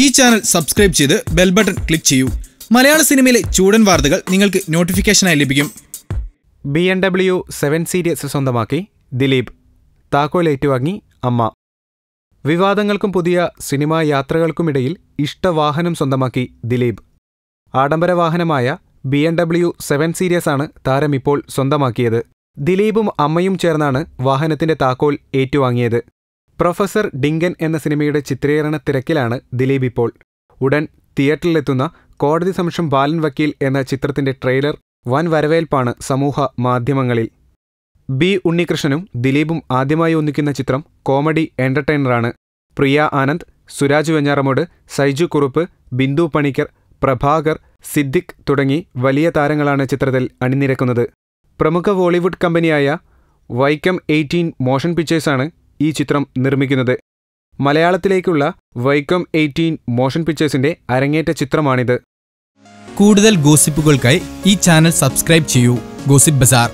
ഈ channel subscribe ചെയ്ത് bell button click ചെയ്യൂ. മലയാള സിനിമയിലെ ചൂടൻ വാർത്തകൾ നിങ്ങൾക്ക് നോട്ടിഫിക്കേഷനായി ലഭിക്കും. B M W seven series സ്വന്തമാക്കി ദിലീപ്. താക്കോൽ ഏറ്റുവാങ്ങി അമ്മ. വിവാദങ്ങൾക്കും പുതിയ സിനിമാ യാത്രകൾക്കുമിടയിൽ ഇഷ്ടവാഹനം സ്വന്തമാക്കി ദിലീപ്. ആഡംബര വാഹനമായ ബി എം ഡബ്ല്യു സെവൻ സീരീസാണ് താരം ഇപ്പോൾ സ്വന്തമാക്കിയത്. ദിലീപും അമ്മയും ചേർന്നാണ് വാഹനത്തിന്റെ താക്കോൽ ഏറ്റുവാങ്ങിയത്. പ്രൊഫസർ ഡിങ്കൻ എന്ന സിനിമയുടെ ചിത്രീകരണ തിരക്കിലാണ് ദിലീപ് ഇപ്പോൾ. ഉടൻ തിയേറ്ററിലെത്തുന്ന കോടതി സംശം ബാലൻ വക്കീൽ എന്ന ചിത്രത്തിന്റെ ട്രെയിലർ വൻ വരവേൽപ്പാണ് സമൂഹ മാധ്യമങ്ങളിൽ. ബി ഉണ്ണികൃഷ്ണനും ദിലീപും ആദ്യമായി ഒന്നിക്കുന്ന ചിത്രം കോമഡി എന്റർടൈനറാണ്. പ്രിയ ആനന്ദ് സുരാജ് വെഞ്ഞാറമോട് സൈജു കുറുപ്പ് ബിന്ദു പണിക്കർ പ്രഭാകർ സിദ്ദിഖ് തുടങ്ങി വലിയ താരങ്ങളാണ് ചിത്രത്തിൽ അണിനിരക്കുന്നത്. പ്രമുഖ ബോളിവുഡ് കമ്പനിയായ വൈക്കം എയ്റ്റീൻ മോഷൻ പിക്ചേഴ്സാണ് ഈ ചിത്രം നിർമ്മിക്കുന്നത് മലയാളത്തിലേക്കുള്ള വൈക്കം എയ്റ്റീൻ മോഷൻ പിക്ചേഴ്സിന്റെ അരങ്ങേറ്റ ചിത്രമാണിത്. കൂടുതൽ ഗോസിപ്പുകൾക്കായി ഈ ചാനൽ സബ്സ്ക്രൈബ് ചെയ്യൂ. Gossip bazaar.